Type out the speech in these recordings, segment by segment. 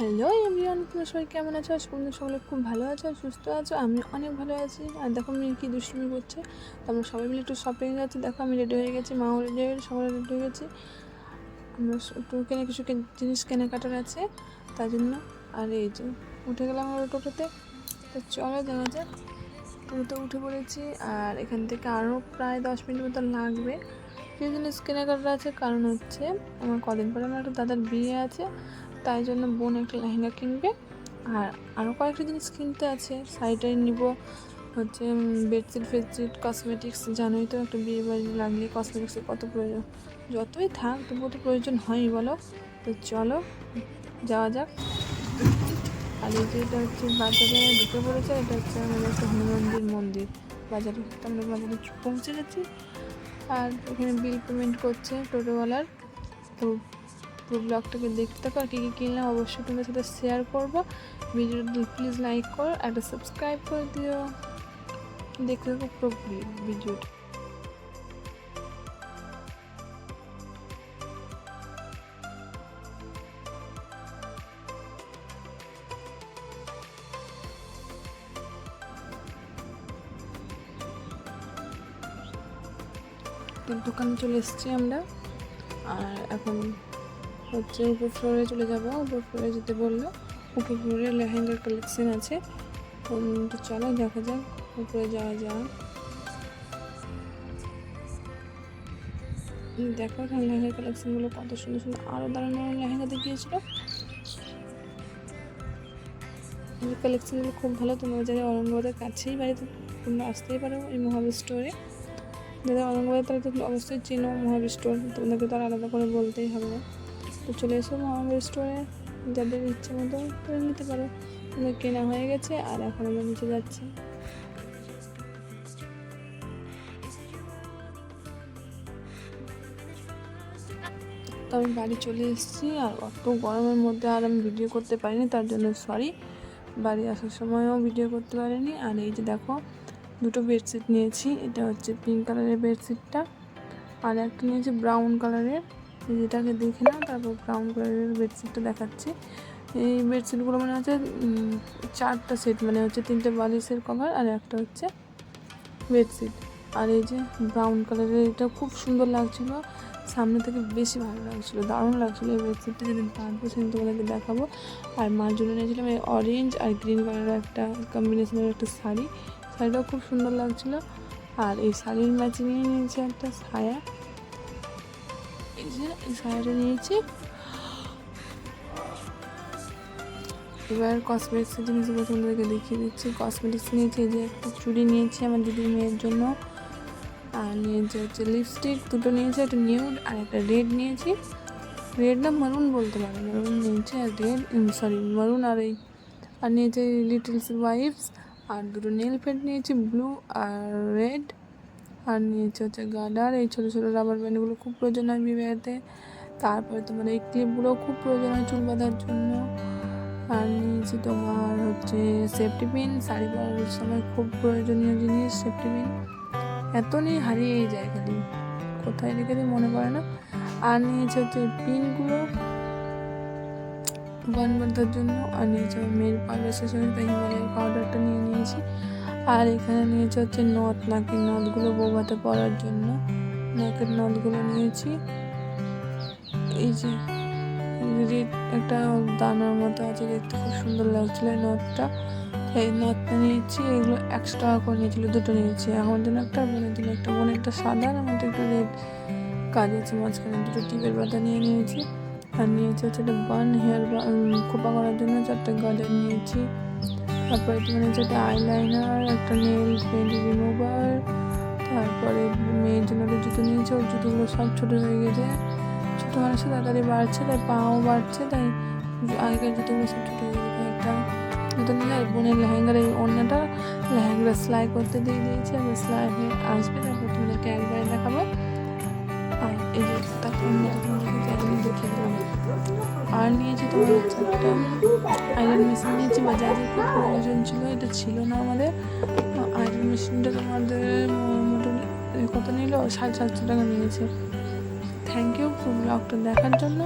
Hello everyone, তোমরা সবাই কেমন আছো? আজ তোমরা সকলে খুব ভালো আছো আর সুস্থ আছো আমি অনেক ভালো আছি। আর দেখো মেয়ে কী দুষ্টুমি করছে। তো আমরা সবাই মিলে একটু শপিং যাচ্ছি দেখো আমি রেডি হয়ে গেছি, মাও রেডি হয়ে গেছে, সবাই রেডি হয়ে গেছি। আমরা একটু কেনে কিছু জিনিস কেনাকাটার আছে, তার জন্য। আর এই যে, উঠে গেলাম আমরা টোটোতে। তো চলো যাওয়া যাক। টোটোতে উঠে পড়েছি, আর এখান থেকে আরও প্রায় দশ মিনিট মতো লাগবে। কিছু জিনিস কেনাকাটা আছে, কারণ হচ্ছে আমার কদিন পরে আমার একটা দাদার বিয়ে আছে। তাই জন্য বোন একটা লেহেঙ্গা কিনবে। আর আরও কয়েকটা জিনিস কিনতে আছে। শাড়িটাই নিব। হচ্ছে বেডশিট, ফেডশিট কসমেটিক্স জানোই তো একটা বিয়ে বাড়ি লাগলে কসমেটিক্সের কত প্রয়োজন। যতই থাক, তবুও তো প্রয়োজন হয়ই, বলো? তো চলো, যাওয়া যাক। আর এই যে এটা হচ্ছে বাজারে ঢুকে পড়েছে, এটা হচ্ছে আমাদের একটা হনুমানজির মন্দির। বাজারে, আমরা বাজারে পৌঁছে গেছি। আর এখানে বিল পেমেন্ট করছে টোটোওয়ালার। তো পুরো ব্লগটাকে দেখতে থাকো, আর কী কী কিনলাম অবশ্যই তোমাদের সাথে শেয়ার করব। ভিডিওটা প্লিজ লাইক করো একটা সাবস্ক্রাইব করে দিও। দেখতে থাকো পুরো ভিডিওটা। দোকানে চলে এসেছি আমরা, আর এখন হচ্ছে উপর ফ্লোরে চলে যাব। উপর ফ্লোরে যেতে বলল। উপর ফ্লোরে লেহেঙ্গার কালেকশন আছে। তো চলো দেখা যাক উপরে যাওয়া উম, দেখো এখানে লেহেঙ্গার কালেকশনগুলো কত সুন্দর সুন্দর। আরও দাঁড়ানো লেহেঙ্গা দেখিয়েছিল। কালেকশনগুলো খুব ভালো। তোমরা যারা অরঙ্গাবাদের কাছেই বাড়িতে তোমরা আসতেই পারো এই মহাবীর স্টোরে যারা অরঙ্গাবাদ তারা তো অবশ্যই চেনো মহাবীর স্টোর তোমাদেরকে তো আলাদা করে বলতেই হবে। না তো চলে এসো মহাবীর স্টোরে যাদের ইচ্ছে মতো করে নিতে পারো। আমাদের কেনা হয়ে গেছে আর এখন আমরা নিচে যাচ্ছি। তো আমি বাড়ি চলে এসেছি আর অত গরমের মধ্যে আর আমি ভিডিও করতে পারিনি, তার জন্য সরি বাড়ি আসার সময়ও ভিডিও করতে পারিনি। আর এই যে দেখো, দুটো বেডশিট নিয়েছি। এটা হচ্ছে পিঙ্ক কালারের বেডশিটটা আর একটা নিয়েছি ব্রাউন কালারের যেটাকে দেখে না তারপর ব্রাউন কালারের বেডশিটটা দেখাচ্ছি। এই বেডশিটগুলো মানে হচ্ছে চারটা সেট মানে হচ্ছে তিনটে বালিশের কভার আর একটা হচ্ছে বেডশিট আর এই যে ব্রাউন কালারের এটা খুব সুন্দর লাগছিল, সামনে থেকে বেশি ভালো লাগছিল, দারুণ লাগছিল এই বেডশিটটা যেদিন পারব সেদিন তোমাদেরকে দেখাবো। আর মার জন্য নিয়েছিলাম এই অরেঞ্জ আর গ্রিন কালারের একটা কম্বিনেশনের একটা শাড়ি। শাড়িটাও খুব সুন্দর লাগছিল। আর এই শাড়ির ম্যাচিংয়ে নিয়েছি একটা ছায়া। এই নিয়েছি। এবার কসমেটিক্সের জিনিসগুলো তোমাদেরকে দেখিয়ে দিচ্ছি। কসমেটিক্স নিয়েছি যে একটা চুড়ি নিয়েছি আমার দিদির মেয়ের জন্য। আর নিয়েছি হচ্ছে লিপস্টিক দুটো নিয়েছি, একটা নিউড আর একটা রেড নিয়েছি। রেড না মারুন বলতে পারো মারুন নিয়েছি আর রেড সরি মারুন আর এই, আর নিয়েছি লিটলস ওয়াইফস আর দুটো নেল পেন্ট নিয়েছি ব্লু আর রেড আর নিয়েছি হচ্ছে গার্ডার এই ছোটো ছোটো রাবার ব্যান্ডগুলো খুব প্রয়োজন হয় বিবাহেতে তারপরে তোমার এই ক্লিপগুলো খুব প্রয়োজন হয় চুল বাঁধার জন্য। আর নিয়েছি তোমার হচ্ছে সেফটি পিন শাড়ি পরার সময় খুব প্রয়োজনীয় জিনিস সেফটি পিন এত নিয়ে হারিয়েই যায় খালি। কোথায় রেখে দিই মনে পড়ে না। আর নিয়েছি হচ্ছে পিনগুলো বান বাঁধার জন্য। আর নিয়েছি মেয়ের পাউডার শেষ হয়ে তাই হিমালয়ের পাউডারটা নিয়ে নিয়েছি। আর এখানে নিয়েছি হচ্ছে নথ নাকের নথগুলো বৌভাতে পরার জন্য। নাকের নথগুলো নিয়েছি। এই যে রেড একটা দানার মতো আছে, দেখতে খুব সুন্দর লাগছিল এই নথটা এই নথটা নিয়েছি, এগুলো একশো টাকা করে নিয়েছিল, দুটো নিয়েছি। আমার জন্য একটা, বোনের জন্য একটা। বোনের একটা সাদা, আর আমার একটু রেড কাজ আছে, মাঝখানে দুটো টিপের পাতা নিয়ে নিয়েছি। আর নিয়েছি হচ্ছে একটা বান হেয়ার খোপা করার জন্য চারটে গার্ডার নিয়েছি। তারপরে তোমার হচ্ছে আইলাইনার একটা নেল পেন্ট রিমুভার তারপরে মেয়ের জন্য একটা জুতো নিয়েছে, ওর জুতোগুলো সব ছোটো হয়ে গেছে। ছোটো মানুষে তাড়াতাড়ি বাড়ছে, তাই পাও বাড়ছে, তাই আগেকার জুতোগুলো সব ছোটো হয়ে গেছে একটা জুতো নিয়ে আর বোনের লেহেঙ্গার এই অন্যটা লেহেঙ্গা সেলাই করতে দিয়ে দিয়েছে আর সেলাই আসবে, তারপর তোমাদেরকে একবারে দেখাবো। এই যে আর নিয়েছি তোমার হচ্ছে একটা আয়রন মেশিন নিয়েছি বাজাজের খুব প্রয়োজন ছিল, এটা ছিল না আমাদের। আয়রন মেশিনটা তোমাদের মোটামুটি কত নিল? সাড়ে সাতশো টাকা নিয়েছে। থ্যাংক ইউ ব্লগটা দেখার জন্য।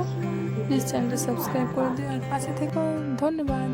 প্লিজ চ্যানেলটা সাবস্ক্রাইব করে দিও। আর পাশে থেকেও ধন্যবাদ।